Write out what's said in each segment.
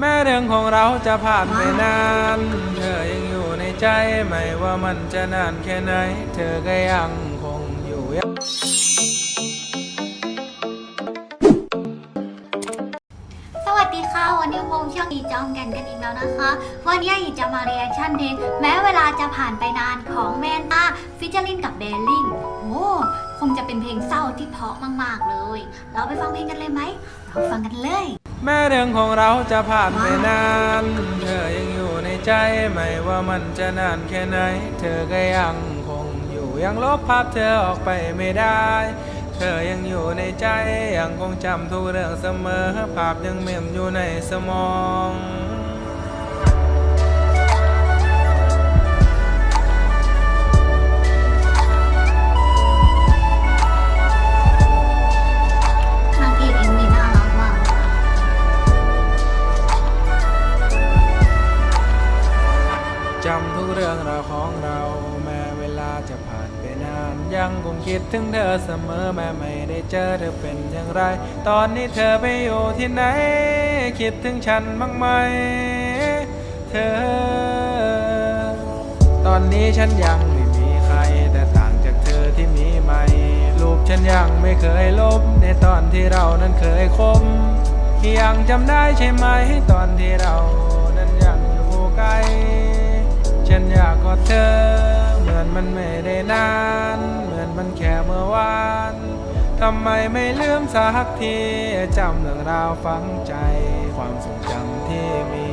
แม้เรื่องของเราจะผ่านไปนาน เธอยังอยู่ในใจไม่ว่ามันจะนานแค่ไหน เธอก็ยังคงอยู่สวัสดีค่ะ วันนี้พงช่างอีจอมกันกันอีกแล้วนะคะ วันนี้อีจะมาเรียกชั่นเพลงแม้เวลาจะผ่านไปนานของแมนตาฟิชเชอร์ลินกับเดลลิงโอ้คงจะเป็นเพลงเศร้าที่เพราะมาก ๆ เลย เราไปฟังเพลงกันเลยไหมเราฟังกันเลย แม้เรื่องของเราจะผ่านไปนาน เธอยังอยู่ในใจไม่ว่ามันจะนานแค่ไหน เธอก็ยังคงอยู่ยังลบภาพเธอออกไปไม่ได้ เธอยังอยู่ในใจยังคงจำทุกเรื่องเสมอภาพยังเมมอยู่ในสมอง จำทุกเรื่องราวของเรา แม้เวลาจะผ่านไปนาน ยังคงคิดถึงเธอเสมอแม้ไม่ได้เจอเธอเป็นอย่างไร ตอนนี้เธอไปอยู่ที่ไหน คิดถึงฉันบ้างไหม เธอ ตอนนี้ฉันยังไม่มีใคร แต่ต่างจากเธอที่มีไหมรูปฉันยังไม่เคยลบ ในตอนที่เรานั้นเคยคบยังจำได้ใช่ไหมตอนที่เรา มันไม่ได้นาน เหมือนมันแค่เมื่อวานทำไมไม่ลืมสักที จำเรื่องราวฝังใจ ความทรงจำที่มี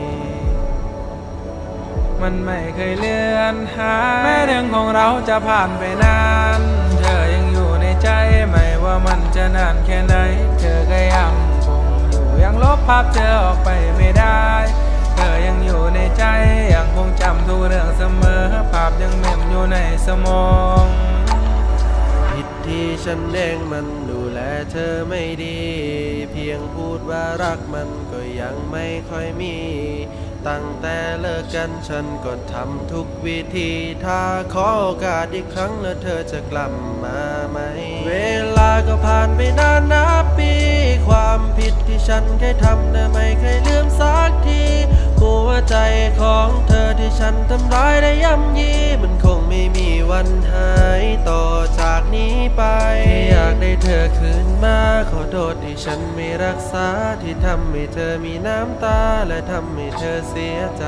มันไม่เคยเลือนหายแม้เรื่องของเราจะผ่านไปนาน เธอยังอยู่ในใจไม่ว่ามันจะนานแค่ไหน เธอก็ยังคงอยู่ยังลบภาพเธอออกไปไม่ได้ เธอยังอยู่ในใจยังคง สมอง ผิดที่ฉันเองมันดูแลเธอไม่ดี เพียงพูดว่ารักมันก็ยังไม่ค่อยมี ตั้งแต่เลิกกันฉันก็ทำทุกวิธี ถ้าขอโอกาสอีกครั้งแล้วเธอจะกลับมาไหม เวลาก็ผ่านไปนานนับปี ความผิดที่ฉันเคยทำแต่ไม่เคยลืมสักที หัวใจของเธอที่ฉันทำร้ายได้ย่ำยีมันคงไม่มีวันหายต่อจากนี้ไป อยากได้เธอคืนมา ขอโทษที่ฉันไม่รักษาที่ทำให้เธอมีน้ำตาและทำให้เธอเสียใจ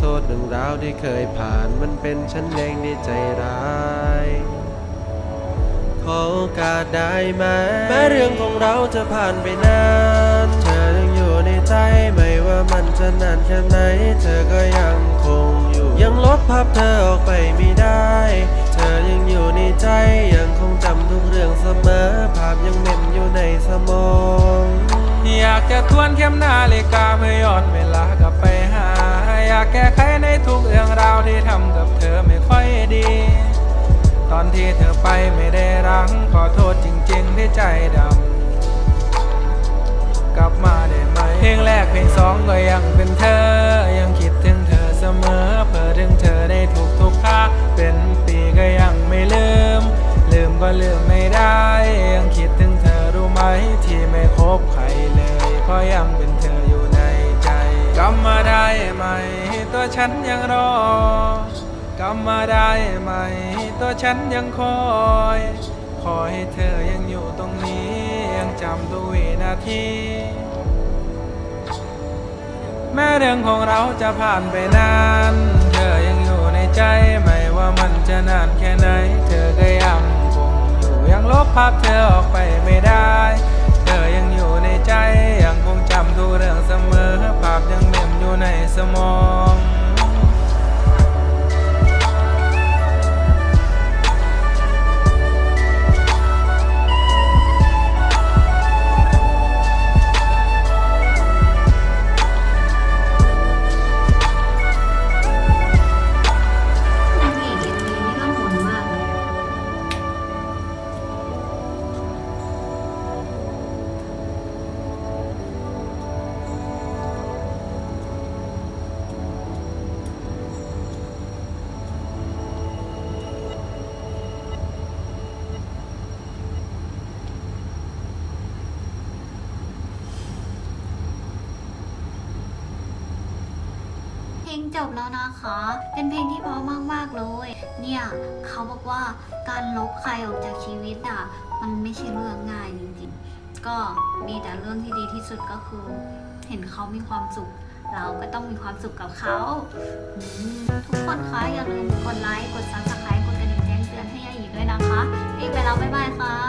โทษเรื่องราวที่เคยผ่านมันเป็นฉันเองที่ใจร้าย ขอโอกาสได้ไหม แม้เรื่องของเราจะผ่านไปนาน เธอยังอยู่ในใจไม่ว่ามันจะนานแค่ไหน เธอก็ยังคงอยู่ ยังลบภาพเธอออกไปไม่ได้ เธอยังอยู่ในใจยังคงจำทุกเรื่องเสมอ ภาพยังเม็มอยู่ในสมอง อยากจะทวนเข็มนาฬิกาเพื่อย้อนเวลากลับไปหา อยากแก้ไขในทุกเรื่องราวที่ทำกับเธอไม่ค่อยดี ตอนที่เธอไปไม่ได้รัง ขอโทษจริงๆที่ใจดำ กลับมาได้ไหม เพลงแรกเพลงสองก็ยังเป็นเธอ ยังคิดถึงเธอเสมอ เพื่อถึงเธอในทุกทุกๆท่าเป็นปีก็ยังไม่ลืม ลืมก็ลืมไม่ได้ ยังคิดถึงเธอรู้ไหมที่ไม่คบใครเลย เพราะยังเป็นเธออยู่ในใจ กลับมาได้ไหม ตัวฉันยังรอ กลับมาได้ไหม ตัวฉันยังคอย ขอให้เธอยังอยู่ตรงนี้ ยังจำตัววินาที แม้เรื่องของเราจะผ่านไปนาน เธอยังอยู่ในใจไม่ว่ามันจะนานแค่ไหน เธอก็ยังคงอยู่ยังลบภาพเธอออกไปไม่ได้ เธอยังอยู่ในใจยังคงจำทุกเรื่องเสมอ ภาพยังเมมอยู่ในสมอง งจบแล้วนะคะ เป็นเพลงที่เพราะมากๆเลย เนี่ยเขาบอกว่าการลบใครออกจากชีวิตอะ มันไม่ใช่เรื่องง่ายจริงๆ ก็มีแต่เรื่องที่ดีที่สุดก็คือ เห็นเขามีความสุข เราก็ต้องมีความสุขกับเขา ทุกคนคะอย่าลืมกดไลค์ กด subscribe กดกระดิ่งแจ้งเตือนให้ยายีด้วยนะคะรีบไปแล้วบ๊ายบายค่ะ